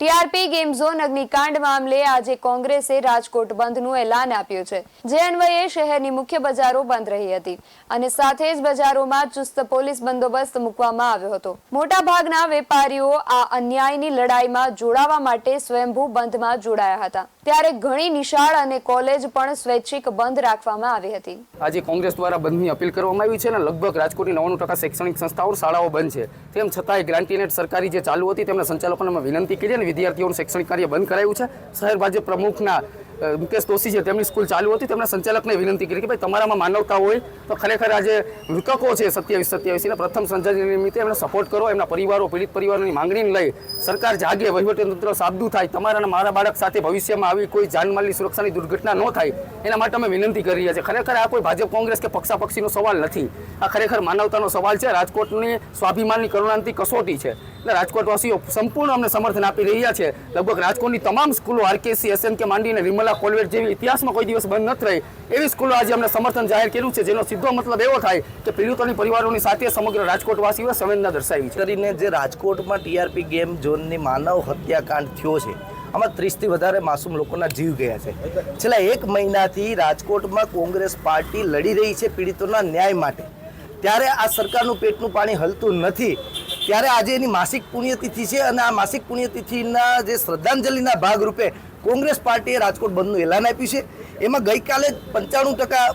TRP game zone અગ્નિકાંડ મામલે આજે કોંગ્રેસે રાજકોટ બંધનું એલાન આપ્યું છે. જે અન્વયે શહેરની મુખ્ય બજારો બંધ રહી હતી અને સાથે જ બજારોમાં ચુસ્ત પોલીસ બંદોબસ્ત મૂકવામાં આવ્યો હતો. મોટા ભાગના વેપારીઓ આ અન્યાયની લડાઈમાં જોડાવા માટે સ્વયંભૂ બંધમાં જોડાયા હતા. ત્યારે ઘણી નિશાળ અને કોલેજ પણ સ્વૈચ્છિક બંધ રાખવામાં આવી હતી. આજે કોંગ્રેસ દ્વારા બંધની અપીલ કરવામાં આવી છે અને લગભગ રાજકોટની નવ્વાણું ટકા શૈક્ષણિક સંસ્થાઓ શાળાઓ બંધ છે. તેમ છતાંય ગ્રાન્ટીનેટ સરકારી જે ચાલુ હતી, તેમના સંચાલકોને વિનંતી કરી અને વિદ્યાર્થીઓનું શૈક્ષણિક કાર્ય બંધ કરાયું છે. શહેર ભાજપ પ્રમુખના મુકેશ દોશી છે, તેમની સ્કૂલ ચાલુ હતી. તેમના સંચાલકને વિનંતી કરી કે ભાઈ, તમારામાં માનવતા હોય તો ખરેખર આજે મૃતકો છે સત્યાવીસ, સત્યાવીસના પ્રથમ સંચાલન નિમિત્તે એમને સપોર્ટ કરો, એમના પરિવારો, પીડિત પરિવારોની માંગણીને લઈ સરકાર જાગે, વહીવટીતંત્ર સાબદું થાય, તમારા અને મારા બાળક સાથે ભવિષ્યમાં આવી કોઈ જાનમાલની સુરક્ષાની દુર્ઘટના ન થાય, એના માટે અમે વિનંતી કરી રહ્યા છીએ. ખરેખર આ કોઈ ભાજપ, કોંગ્રેસ કે પક્ષાપક્ષીનો સવાલ નથી. આ ખરેખર માનવતાનો સવાલ છે. રાજકોટની સ્વાભિમાનની કરુણાંતિ કસોટી છે. એટલે રાજકોટવાસીઓ સંપૂર્ણ અમને સમર્થન આપી રહ્યા છે. લગભગ રાજકોટની તમામ સ્કૂલો આરકેસી, એસએમકે માંડીને વિમલા કોલવેટ જેવી ઇતિહાસમાં કોઈ દિવસ બંધ નથી રહી એવી સ્કૂલો આજે અમને સમર્થન જાહેર કર્યું છે, જેનો સીધો મતલબ એવો થાય કે પીડિતોની પરિવારોની સાથે સમગ્ર રાજકોટવાસીઓએ સંવેદના દર્શાવી છે. કરીને જે રાજકોટમાં ટીઆરપી ગેમ ઝોનની માનવ હત્યાકાંડ થયો છે, આમાં ત્રીસથી વધારે માસૂમ લોકોના જીવ ગયા છે. છેલ્લા એક મહિનાથી રાજકોટમાં કોંગ્રેસ પાર્ટી લડી રહી છે પીડિતોના ન્યાય માટે. ત્યારે આ સરકારનું પેટનું પાણી હલતું નથી ત્યારે આજે એની માસિક પુણ્યતિથિ છે અને આ માસિક પુણ્યતિથિના જે શ્રદ્ધાંજલિના ભાગરૂપે કોંગ્રેસ પાર્ટીએ રાજકોટ બંધનું એલાન આપ્યું છે. એમાં ગઈકાલે પંચાણું ટકા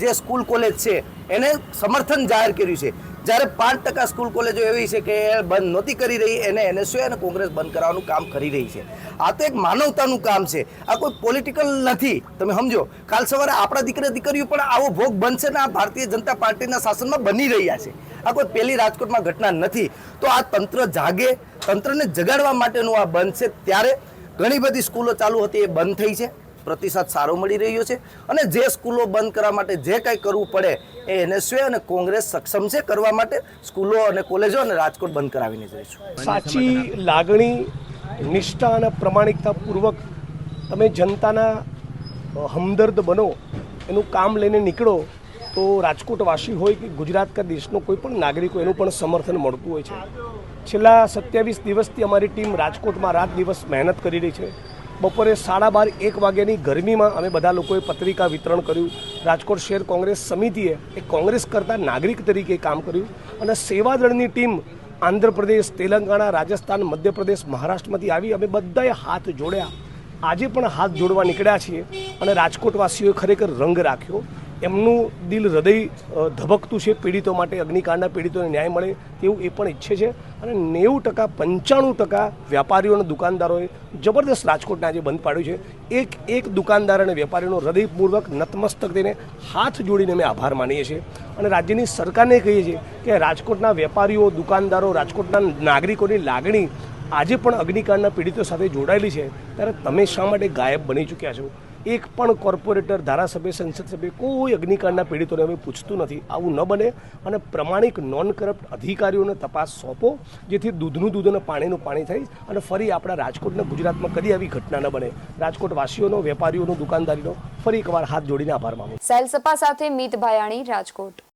જે સ્કૂલ કોલેજ છે, એને સમર્થન જાહેર કર્યું છે. જ્યારે પાંચ ટકા સ્કૂલ કોલેજો એવી છે કે બંધ નહોતી કરી રહી, એને એનએસયુ અને કોંગ્રેસ બંધ કરાવવાનું કામ કરી રહી છે. આ તો એક માનવતાનું કામ છે. આ કોઈ પોલિટિકલ નથી. તમે સમજો, કાલ સવારે આપણા દીકરા દીકરીઓ પણ આવો ભોગ બનશે ને આ ભારતીય જનતા પાર્ટીના શાસનમાં બની રહ્યા છે. આ કોઈ પહેલી રાજકોટમાં ઘટના નથી. તો આ તંત્ર જાગે, તંત્રને જગાડવા માટેનું આ બંધ છે. ત્યારે ઘણી બધી સ્કૂલો ચાલુ હતી, એ બંધ થઈ છે. પ્રતિસાદ સારો મળી રહ્યો છે. અને જે સ્કૂલો બંધ કરવા માટે જે કંઈ કરવું પડે એ એનએસયુ અને કોંગ્રેસ સક્ષમ છે કરવા માટે સ્કૂલો અને કોલેજો અને રાજકોટ બંધ કરાવીને જઈશું સાચી લાગણી, નિષ્ઠા અને પ્રમાણિકતાપૂર્વક તમે જનતાના હમદર્દ બનો, એનું કામ લઈને નીકળો, તો રાજકોટવાસી હોય કે ગુજરાત કે દેશનો કોઈ પણ નાગરિક હોય, એનું પણ સમર્થન મળતું હોય છે. છેલ્લા સત્યાવીસ દિવસથી અમારી ટીમ રાજકોટમાં રાત દિવસ મહેનત કરી રહી છે. બપોરે સાડા બાર, એક વાગ્યાની ગરમીમાં અમે બધા લોકોએ પત્રિકા વિતરણ કર્યું. રાજકોટ શહેર કોંગ્રેસ સમિતિએ એક કોંગ્રેસ કરતા નાગરિક તરીકે કામ કર્યું અને સેવાદળની ટીમ આંધ્રપ્રદેશ, તેલંગાણા, રાજસ્થાન, મધ્યપ્રદેશ, મહારાષ્ટ્રમાંથી આવી અમે બધાએ હાથ જોડ્યા. આજે પણ હાથ જોડવા નીકળ્યા છીએ અને રાજકોટવાસીઓએ ખરેખર રંગ રાખ્યો. એમનું દિલ હૃદય ધબકતું છે પીડિતો માટે, અગ્નિકાંડના પીડિતોને ન્યાય મળે તેવું એ પણ ઈચ્છે છે. અને નેવું ટકા, પંચાણું ટકા વ્યાપારીઓ અને દુકાનદારોએ જબરદસ્ત રાજકોટને આજે બંધ પાડ્યું છે. એક એક દુકાનદાર અને વેપારીનો હૃદયપૂર્વક નતમસ્તક થઈને હાથ જોડીને અમે આભાર માનીએ છીએ. અને રાજ્યની સરકારને કહીએ છીએ કે રાજકોટના વેપારીઓ, દુકાનદારો, રાજકોટના નાગરિકોની લાગણી આજે પણ અગ્નિકાંડના પીડિતો સાથે જોડાયેલી છે. ત્યારે તમે શા માટે ગાયબ બની ચૂક્યા છો? એક પણ કોર્પોરેટર, ધારાસભ્ય, સંસદ સભ્ય કોઈ અગ્નિકાંડના પીડિતોને અમે પૂછતું નથી. આવું ન બને અને પ્રમાણિક નોન કરપ્ટ અધિકારીઓને તપાસ સોંપો, જેથી દૂધનું દૂધ અને પાણીનું પાણી થાય અને ફરી આપણા રાજકોટને ગુજરાતમાં કદી આવી ઘટના ન બને. રાજકોટવાસીઓનો, વેપારીઓનો, દુકાનદારીનો ફરી એકવાર હાથ જોડીને આભાર માનું સેલસપા સાથે મીત ભાયાણી રાજકોટ.